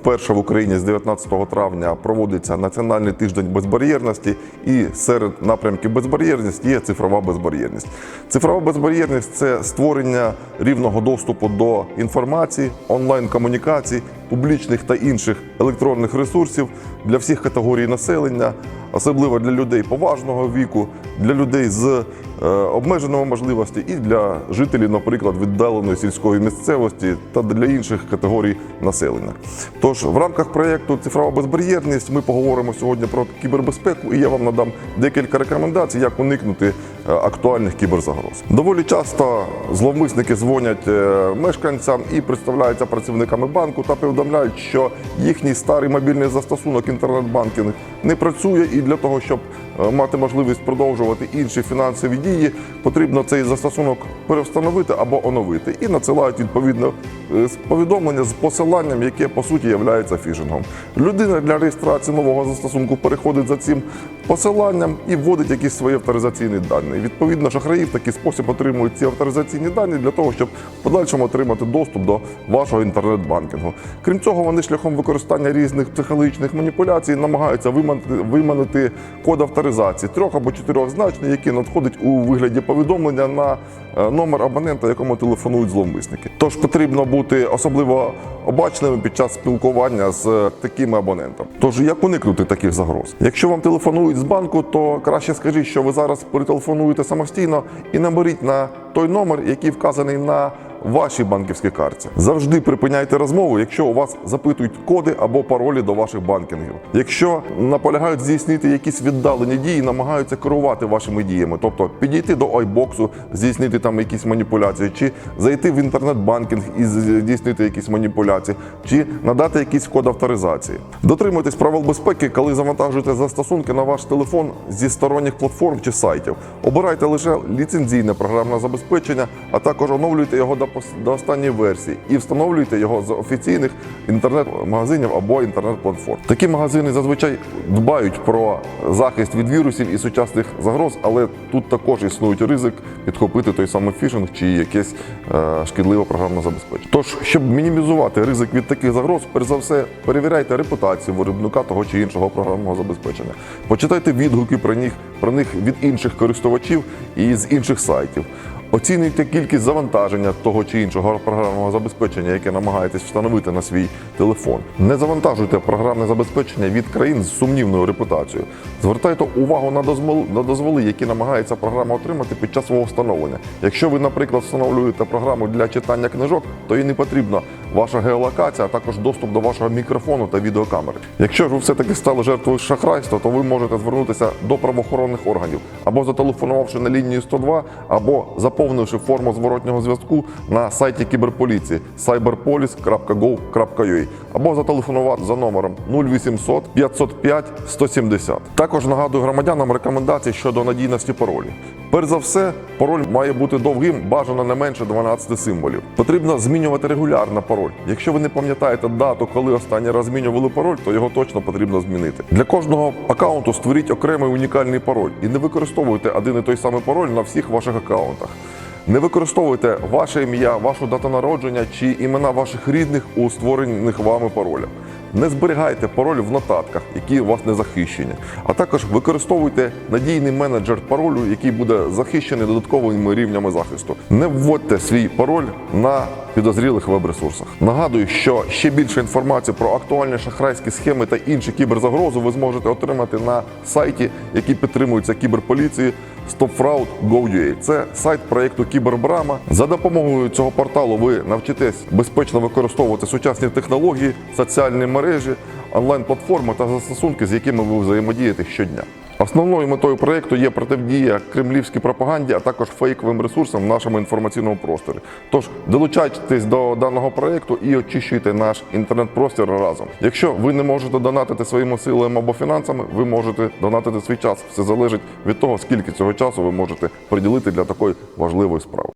вперше в Україні з 19 травня проводиться Національний тиждень безбар'єрності, і серед напрямків безбар'єрності є цифрова безбар'єрність. Цифрова безбар'єрність це створення рівного доступу до інформації, онлайн-комунікацій, публічних та інших електронних ресурсів для всіх категорій населення, особливо для людей поважного віку, для людей з е, обмеженими можливостями і для жителів, наприклад, віддаленої сільської місцевості та для інших категорій населення. Тож в рамках проєкту Цифрова безбар'єрність ми поговоримо сьогодні про кібербезпеку, і я вам надам декілька рекомендацій, як уникнути актуальних кіберзагроз. Доволі часто зловмисники дзвонять е, мешканцям і представляються працівниками банку та повідомляють, що їхній старий мобільний застосунок інтернет-банкінг не працює, і для того, щоб е, мати можливість продовжувати інші фінансові дії, потрібно цей застосунок перевстановити або оновити. І надсилають відповідно е, з повідомлення з посиланням, яке по суті є фішингом. Людина для реєстрації нового застосунку переходить за цим посиланням і вводить якісь свої авторизаційні дані. Відповідно, шахраї в такий спосіб отримують ці авторизаційні дані для того, щоб в подальшому отримати доступ до вашого інтернет-банкінгу. Крім цього, вони шляхом використання різних психологічних маніпуляцій намагаються виманити, виманити код авторизації трьох або чотирьох значень, який надходить у вигляді повідомлення на е, номер абонента, якому телефонують зловмисники. Тож потрібно бути особливо обачними під час спілкування з е, такими абонентами. Тож як уникнути таких загроз? Якщо вам телефонують з банку, то краще скажіть, що ви зараз перетелефонуєте самостійно і наберіть на той номер, який вказаний на вашій банківській карті. Завжди припиняйте розмову, якщо у вас запитують коди або паролі до ваших банкінгів. Якщо наполягають здійснити якісь віддалені дії, намагаються керувати вашими діями, тобто підійти до айбоксу, здійснити там якісь маніпуляції, чи зайти в інтернет-банкінг і здійснити якісь маніпуляції, чи надати якийсь код авторизації. Дотримуйтесь правил безпеки, коли завантажуєте застосунки на ваш телефон зі сторонніх платформ чи сайтів. Обирайте лише ліцензійне програмне забезпечення, а також оновлюйте його до до останньої версії і встановлюйте його з офіційних інтернет-магазинів або інтернет-платформ. Такі магазини зазвичай дбають про захист від вірусів і сучасних загроз, але тут також існують ризик підхопити той самий фішинг чи якесь е, шкідливе програмне забезпечення. Тож, щоб мінімізувати ризик від таких загроз, перш за все перевіряйте репутацію виробника того чи іншого програмного забезпечення. Почитайте відгуки про них про них від інших користувачів і з інших сайтів. Оцінюйте кількість завантаження того чи іншого програмного забезпечення, яке намагаєтесь встановити на свій телефон. Не завантажуйте програмне забезпечення від країн з сумнівною репутацією. Звертайте увагу на дозволи, які намагається програма отримати під час свого встановлення. Якщо ви, наприклад, встановлюєте програму для читання книжок, то їй не потрібна ваша геолокація, а також доступ до вашого мікрофону та відеокамери. Якщо ж ви все-таки стали жертвою шахрайства, то ви можете звернутися до правоохоронних органів або зателефонувавши на лінію 102, або заповнивши форму зворотнього зв'язку на сайті кіберполіції cyberpolice.gov.ua або зателефонувати за номером 0800 505 170. Також нагадую громадянам рекомендації щодо надійності паролів. Перш за все, пароль має бути довгим, бажано не менше 12 символів. Потрібно змінювати регулярно пароль. Якщо ви не пам'ятаєте дату, коли останній раз змінювали пароль, то його точно потрібно змінити. Для кожного аккаунту створіть окремий унікальний пароль і не використовуйте один і той самий пароль на всіх ваших аккаунтах. Не використовуйте ваше ім'я, вашу дату народження чи імена ваших рідних у створених вами паролях. Не зберігайте пароль в нотатках, які у вас не захищені. А також використовуйте надійний менеджер паролю, який буде захищений додатковими рівнями захисту. Не вводьте свій пароль на підозрілих веб-ресурсах. Нагадую, що ще більше інформації про актуальні шахрайські схеми та інші кіберзагрози ви зможете отримати на сайті, який підтримується кіберполіцією StopFraud.gov.ua. Це сайт проєкту Кібербрама. За допомогою цього порталу ви навчитесь безпечно використовувати сучасні технології, соціальні мережі, онлайн-платформи та застосунки, з якими ви взаємодієте щодня. Основною метою проєкту є протидія кремлівській пропаганді, а також фейковим ресурсам в нашому інформаційному просторі. Тож долучайтесь до даного проєкту і очищуйте наш інтернет-простір разом. Якщо ви не можете донатити своїми силами або фінансами, ви можете донатити свій час. Все залежить від того, скільки цього часу ви можете приділити для такої важливої справи.